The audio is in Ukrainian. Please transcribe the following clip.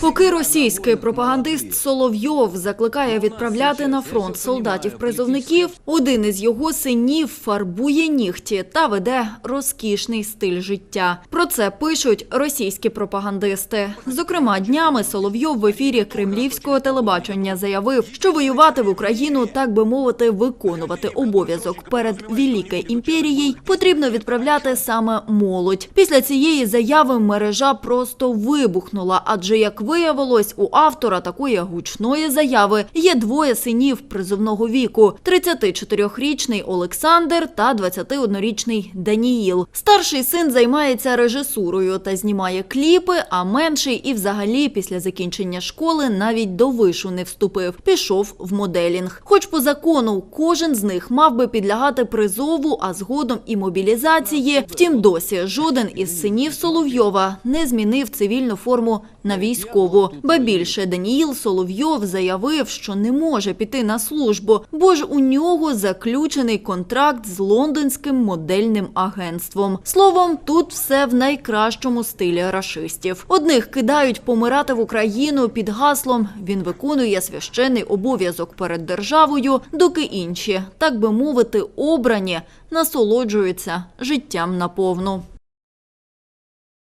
Поки російський пропагандист Соловйов закликає відправляти на фронт солдатів-призовників, один із його синів фарбує нігті та веде розкішний стиль життя. Про це пишуть російські пропагандисти. Зокрема, днями Соловйов в ефірі кремлівського телебачення заявив, що воювати в Україну, так би мовити, виконувати обов'язок перед Великою імперією потрібно відправляти саме молодь. Після цієї заяви мережа просто вибухнула, адже як виявилось, у автора такої гучної заяви є двоє синів призовного віку: 34-річний Олександр та 21-річний Даніїл. Старший син займається режисурою та знімає кліпи, а менший і взагалі після закінчення школи навіть до вишу не вступив. Пішов в моделінг. Хоч по закону кожен з них мав би підлягати призову, а згодом і мобілізації. Втім, досі жоден із синів Соловйова не змінив цивільну форму на військову. Ба більше Даніїл Соловйов заявив, що не може піти на службу, бо ж у нього заключений контракт з лондонським модельним агентством. Словом, тут все в найкращому стилі рашистів. Одних кидають помирати в Україну під гаслом він виконує священний обов'язок перед державою, доки інші, так би мовити, обрані, насолоджуються життям наповну.